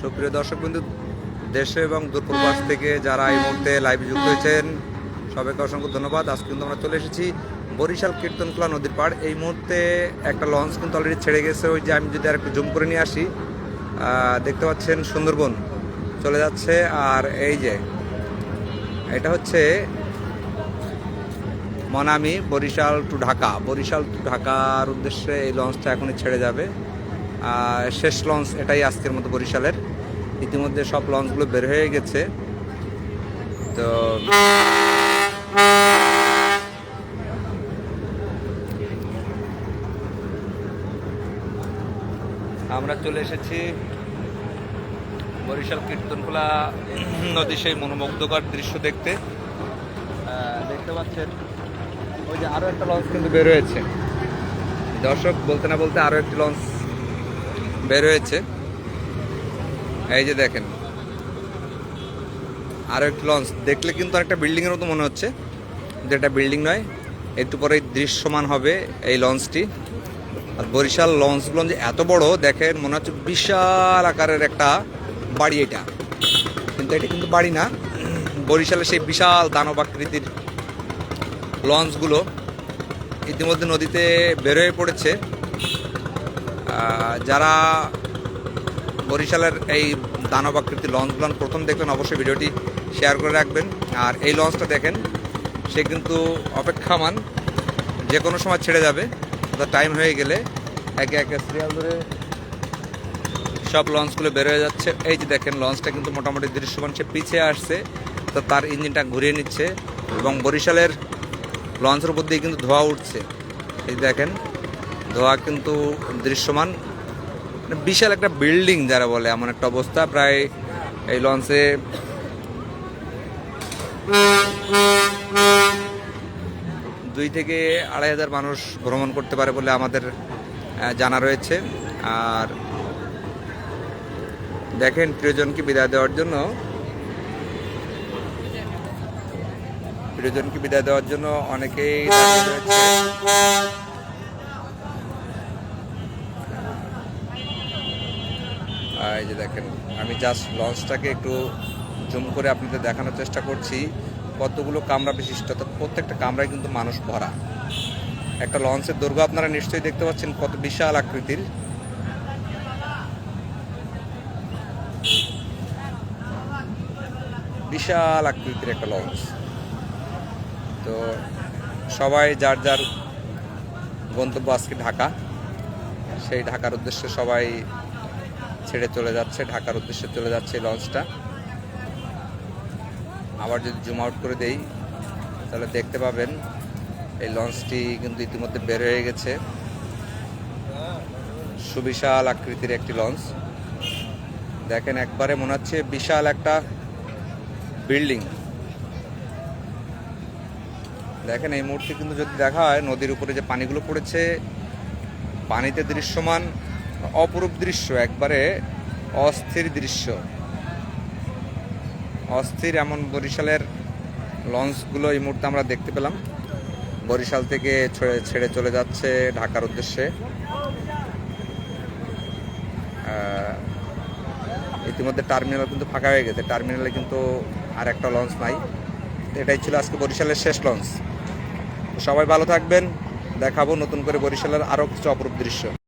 সুপ্রিয় দর্শক বন্ধু দেশে এবং দূরপ্রবাস থেকে যারা এই মুহূর্তে লাইভে যুক্ত হয়েছেন সবাইকে অসংখ্য ধন্যবাদ। আজ কিন্তু আমরা চলে এসেছি বরিশাল কীর্তনখোলা নদীর পাড়। এই মুহূর্তে একটা লঞ্চ কিন্তু অলরেডি ছেড়ে গেছে। ওই যে আমি যদি আর একটু জুম করে নিয়ে আসি দেখতে পাচ্ছেন সুন্দরবন চলে যাচ্ছে। আর এই যে এটা হচ্ছে মনামি বরিশাল টু ঢাকা। বরিশাল টু ঢাকার উদ্দেশ্যে এই লঞ্চটা এখনই ছেড়ে যাবে। শেষ লঞ্চ এটাই আজকের মতো বরিশালের। ইতিমধ্যে সব লঞ্চগুলো বের হয়ে গেছে। তো আমরা চলে এসেছি বরিশাল কীর্তনখোলা নদী সেই মনোমুগ্ধকর দৃশ্য দেখতে। দেখতে পাচ্ছেন, ওই যে আরও একটা লঞ্চ কিন্তু বের হয়েছে। দর্শক, বলতে না বলতে আরও একটি লঞ্চ বের হয়েছে। এই যে দেখেন। আরও একটি লঞ্চ দেখলে কিন্তু একটা বিল্ডিং এর মতো মনে হচ্ছে। কিন্তু এটা বিল্ডিং নয়। একটু পরে দৃশ্যমান হবে এই লঞ্চটি আর বরিশাল লঞ্চগুলো যে এত বড়, দেখেন মনে হচ্ছে বিশাল আকারের একটা বাড়ি এটা। কিন্তু এটা কিন্তু বাড়ি না। বরিশালের সেই বিশাল দানব আকৃতির লঞ্চগুলো ইতিমধ্যে নদীতে বের হয়ে পড়েছে। যারা বরিশালের এই দানব আকৃতির লঞ্চগুলো প্রথম দেখলেন, অবশ্যই ভিডিওটি শেয়ার করে রাখবেন। আর এই লঞ্চটা দেখেন, সে কিন্তু অপেক্ষামান, যে কোনো সময় ছেড়ে যাবে টাইম হয়ে গেলে একে একে সিরিয়াল ধরে সব লঞ্চগুলো বের হয়ে যাচ্ছে। এই যে দেখেন, লঞ্চটা কিন্তু মোটামুটি দৃশ্যমান, সে পিছিয়ে আসছে, তো তার ইঞ্জিনটা ঘুরিয়ে নিচ্ছে এবং বরিশালের লঞ্চের উপর দিয়ে কিন্তু ধোয়া উঠছে। এই দেখেন ধোয়া কিন্তু দৃশ্যমান। মানে বিশাল একটা বিল্ডিং যারা বলে, এমন একটা অবস্থা। প্রায় এই লঞ্চে দুই থেকে আড়াই হাজার মানুষ ভ্রমণ করতে পারে বলে আমাদের জানা রয়েছে। আর দেখেন প্রিয়জনকে বিদায় দেওয়ার জন্য। প্রিয়জনকে বিদায় দেওয়ার জন্য অনেকেই রয়েছে। এই যে দেখেন, আমি জাস্ট লঞ্চটাকে একটু জুম করে আপনাদের দেখানোর চেষ্টা করছি। কতগুলো কামরা বিশিষ্ট? তো প্রত্যেকটা কামরায় কিন্তু মানুষ ভরা। একটা লঞ্চের দৈর্ঘ্য আপনারা নিশ্চয়ই দেখতে পাচ্ছেন, কত বিশাল আকৃতির। বিশাল আকৃতির একটা লঞ্চ তো সবাই যার যার গন্তব্য আজকে ঢাকা, সেই ঢাকার উদ্দেশ্যে সবাই ছেড়ে চলে যাচ্ছে, ঢাকার উদ্দেশ্যে চলে যাচ্ছে লঞ্চটা। আবার যদি জুম আউট করে দেই, তাহলে দেখতে পাবেন এই লঞ্চটি কিন্তু ইতিমধ্যে বের হয়ে গেছে। সুবিশাল আকৃতির একটি লঞ্চ। দেখেন, একবারে মনে হচ্ছে বিশাল একটা বিল্ডিং। দেখেন, এই মুহূর্তে কিন্তু যদি দেখা হয়, নদীর উপরে যে পানিগুলো পড়েছে, পানিতে দৃশ্যমান অপরূপ দৃশ্য, একবারে অস্থির দৃশ্য। অস্থির এমন বরিশালের লঞ্চগুলো এই মুহূর্তে আমরা দেখতে পেলাম। বরিশাল থেকে ছেড়ে- চলে যাচ্ছে ঢাকার উদ্দেশ্যে। ইতিমধ্যে টার্মিনাল কিন্তু ফাঁকা হয়ে গেছে। টার্মিনালে কিন্তু আর একটা লঞ্চ নাই। এটাই ছিল আজকে বরিশালের শেষ লঞ্চ। সবাই ভালো থাকবেন। দেখাবো নতুন করে বরিশালের আরও কিছু অপরূপ দৃশ্য।